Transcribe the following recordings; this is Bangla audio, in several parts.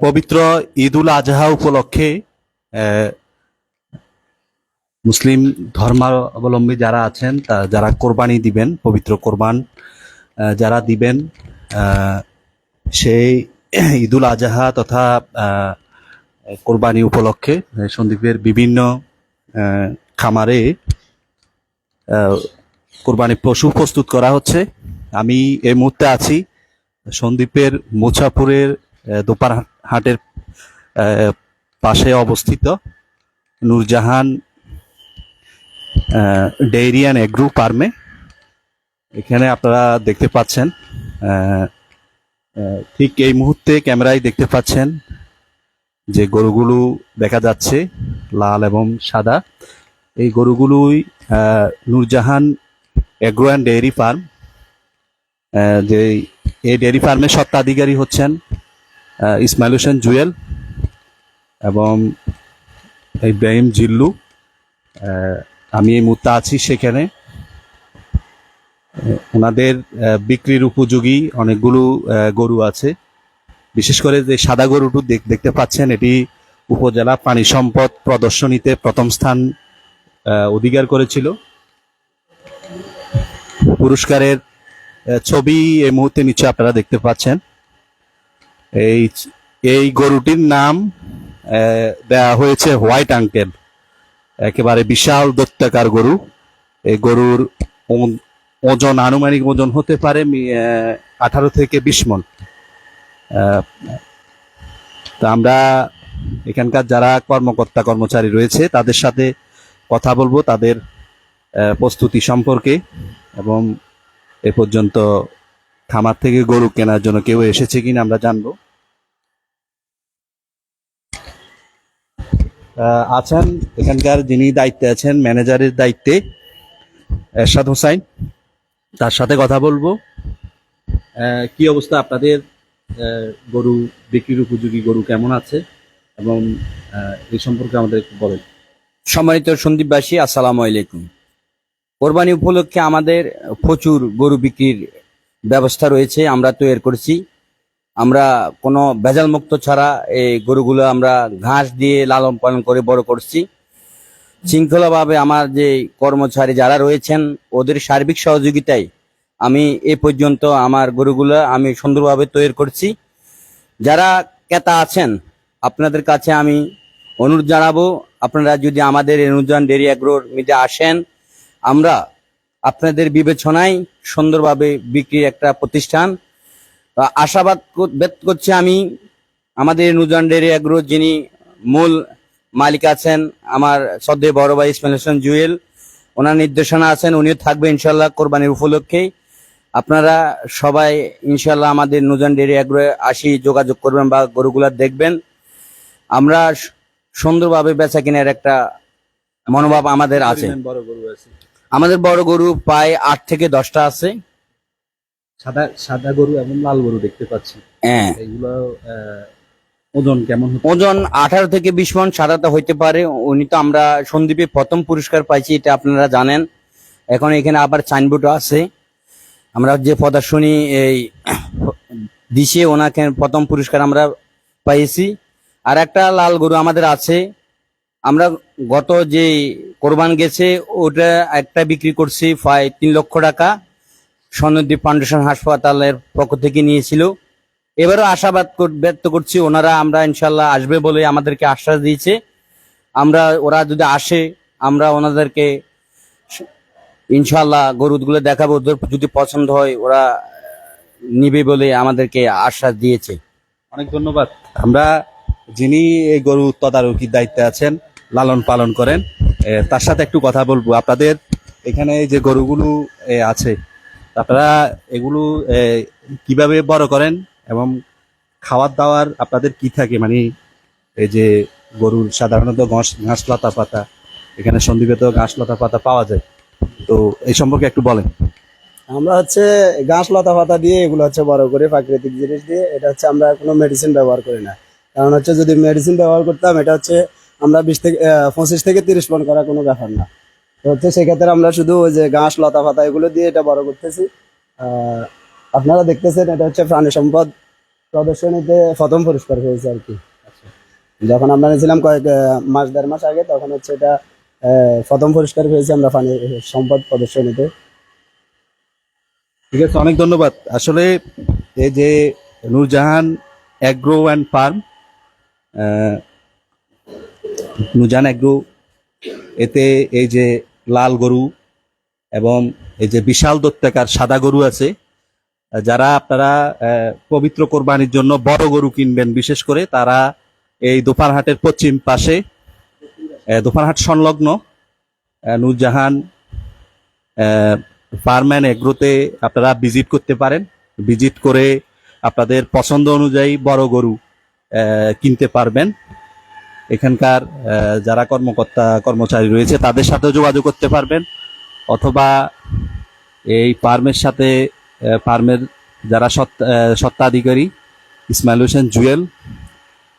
পবিত্র ঈদ উল আজহা উপলক্ষে মুসলিম ধর্মাবলম্বী যারা আছেন, তা- যারা কোরবানি দিবেন, পবিত্র কোরবান যারা দিবেন সেই ঈদ উল আজহা তথা কোরবানি উপলক্ষে সন্দীপের বিভিন্ন খামারে কোরবানি পশু প্রস্তুত করা হচ্ছে। আমি এই মুহূর্তে আছি সন্দ্বীপের মুছাপুরের দোপার হাটের পাশে অবস্থিত নূরজাহান ডেইরি অ্যান্ড এগ্রু ফার্মে। এখানে আপনারা দেখতে পাচ্ছেন ঠিক এই মুহূর্তে ক্যামেরায় দেখতে পাচ্ছেন যে গরুগুলো দেখা যাচ্ছে, লাল এবং সাদা। এই গরুগুলোই Nurjahan agro and dairy farm যে এই ডেয়ারি ফার্মের স্বত্বাধিকারী হচ্ছেন ইসমাইল হোসেন জুয়েল এবং ইব্রাহিম জিল্লু। আমি এই মুহূর্তে আছি সেখানে। ওনাদের বিক্রির উপযোগী অনেকগুলো গরু আছে। বিশেষ করে যে সাদা গরুটি দেখ- দেখতে পাচ্ছেন, এটি উপজেলা প্রাণী সম্পদ প্রদর্শনীতে প্রথম স্থান অধিকার করেছিল। পুরস্কারের ছবি এই মুহূর্তে নিচে আপনারা দেখতে পাচ্ছেন। এই এই গরুটির নাম দেয়া হয়েছে হোয়াইট আঙ্কেল। একেবারে বিশাল দত্তাকার গরু। এই গরুর ওজন আনুমানিক ওজন হতে পারে আঠারো থেকে বিশ মন। তা আমরা এখানকার যারা কর্মকর্তা, কর্মচারী রয়েছে, তাদের সাথে কথা বলব, তাদের প্রস্তুতি সম্পর্কে। এবং এ পর্যন্ত খামার থেকে গরু কেনার জন্য কেউ এসেছে কিনা আমরা জানব। আছেন এখানকার যিনি দায়িত্বে আছেন, ম্যানেজারের দায়িত্বে, এরশাদ হোসাইন। তার সাথে কথা বলব। কি অবস্থা আপনাদের? গরু বিক্রির উপযোগী গরু কেমন আছে? এবং এই সম্পর্কে আমাদের একটু বলেন। সম্মানিত সন্দীপবাসী, আসসালামু আলাইকুম। কোরবানি উপলক্ষে আমাদের প্রচুর গরু বিক্রির ব্যবস্থা রয়েছে, আমরা তৈরি করেছি। আমরা কোনো ভেজাল মুক্ত ছাড়া এই গরুগুলো আমরা ঘাস দিয়ে লালন পালন করে বড় করছি। শৃঙ্খলাভাবে আমার যে কর্মচারী যারা রয়েছেন, ওদের সার্বিক সহযোগিতায় আমি এ পর্যন্ত আমার গরুগুলো আমি সুন্দরভাবে তৈরি করছি। যারা ক্রেতা আছেন, আপনাদের কাছে আমি অনুরোধ জানাব, আপনারা যদি আমাদের অনুদান ডেরি অ্যাগ্রোর মিটে আসেন আমরা আপনাদের বিবেচনায় সুন্দরভাবে বিক্রির একটা প্রতিষ্ঠান। আশাবাদ ব্যক্ত করছি আমি, আমাদের নুজান ডেরি অ্যাগ্রো যিনি মূল মালিক আছেন, আমার শ্রদ্ধেয় বড় ভাই ইসমাইল হোসেন জুয়েল, ওনার নির্দেশনা আছেন, উনিও থাকবে ইনশাল্লাহ কোরবানির উপলক্ষেই আপনারা সবাই ইনশাল্লাহ আমাদের নুজান ডেরি অ্যাগ্রো আসি, যোগাযোগ করবেন বা গরুগুলা দেখবেন। আমরা সুন্দরভাবে বেচা কেনার একটা মনোভাব আমাদের আছে। আমাদের বড় গরু প্রায় আট থেকে দশটা আছে। সাদা সাদা গরু এবং লাল গরু দেখতে পাচ্ছি। হ্যাঁ। এগুলো ওজন কেমন ওজন আঠারো থেকে বিশ মন সাদাটা হইতে পারে। উনি তো আমরা সন্দীপে প্রথম পুরস্কার পাইছি এটা আপনারা জানেন। এখন এখানে আবার সাইনবোর্ডও আছে। আমরা যে প্রদর্শনী এই দিছে ওনাকে প্রথম পুরস্কার আমরা পাইছি। আর একটা লাল গরু আমাদের আছে। আমরা গত যে কোরবান গেছে, ওটা একটা বিক্রি করছি প্রায় তিন লক্ষ টাকা। স্বর্ণদ্বীপ ফাউন্ডেশন হাসপাতালের পক্ষ থেকে নিয়েছিল। এবারও আশাবাদ ব্যক্ত করছি, ওনারা আমরা ইনশাল্লাহ আসবে বলে আমাদেরকে আশ্বাস দিয়েছে। আমরা, ওরা যদি আসে, আমরা ওনাদেরকে ইনশাল্লাহ গরুগুলো দেখাবো, ওদের যদি পছন্দ হয়, ওরা নিবে বলে আমাদেরকে আশ্বাস দিয়েছে। অনেক ধন্যবাদ। আমরা যিনি এই গরু তদারকির দায়িত্বে আছেন লালন পালন করেন। তার সাথে একটু কথা বলব। আপনাদের এখানে যে গরুগুলো আছে, আপনারা এগুলো কীভাবে বড় করেন এবং খাওয়ার দাওয়ার আপনাদের কি থাকে? মানে এই যে গরুর সাধারণত ঘাস ঘাস লতা পাতা, এখানে সন্দীপে তো ঘাস লতা পাতা পাওয়া যায়। তো এই সম্পর্কে একটু বলেন। আমরা হচ্ছে ঘাস লতা পাতা দিয়ে এগুলো হচ্ছে বড় করে প্রাকৃতিক জিনিস দিয়ে। এটা হচ্ছে আমরা কোনো মেডিসিন ব্যবহার করি না। কারণ হচ্ছে যদি মেডিসিন ব্যবহার করতাম, এটা হচ্ছে আমরা বিশ থেকে পঁচিশ থেকে তিরিশ মন করা কোনো ব্যাপার না। তো হচ্ছে সেক্ষেত্রে আমরা শুধু ওই যে ঘাস, লতা পাতা এগুলো দিয়ে এটা বড় করতেছি। আপনারা দেখতেছেন, এটা হচ্ছে প্রাণী সম্পদ প্রদর্শনীতে প্রথম পুরস্কার হয়েছে আর কি। যখন আমরা নিয়েছিলাম কয়েক মাস, দেড় মাস আগে, তখন হচ্ছে এটা প্রথম পুরস্কার পেয়েছি আমরা প্রাণী সম্পদ প্রদর্শনীতে। ঠিক আছে, অনেক ধন্যবাদ। আসলে এই যে Nurjahan agro and farm Nurjahan agro এতে এই যে লাল গরু এবং এই যে বিশাল দত্তাকার সাদা গরু আছে যারা আপনারা পবিত্র কোরবানির জন্য বড় গরু কিনবেন বিশেষ করে তারা এই দোপারহাটের পশ্চিম পাশে আহ, দোপারহাট সংলগ্ন নূরজাহান ফার্ম অ্যান্ড এগ্রোতে আপনারা ভিজিট করতে পারেন। ভিজিট করে আপনাদের পছন্দ অনুযায়ী বড় গরু কিনতে পারবেন। এখানকার যারা কর্মকর্তা, কর্মচারী রয়েছে, তাদের সাথেও যোগাযোগ করতে পারবেন। অথবা এই ফার্মের সাথে ফার্মের যারা সত্ত্বাধিকারী ইসমাইল হোসেন জুয়েল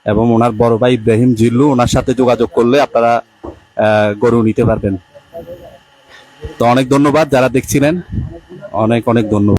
এবং ওনার বড় ভাই ইব্রাহিম জিল্লু, ওনার সাথে যোগাযোগ করলে আপনারা গরু নিতে পারবেন। তো অনেক ধন্যবাদ যারা দেখছিলেন। অনেক অনেক ধন্যবাদ।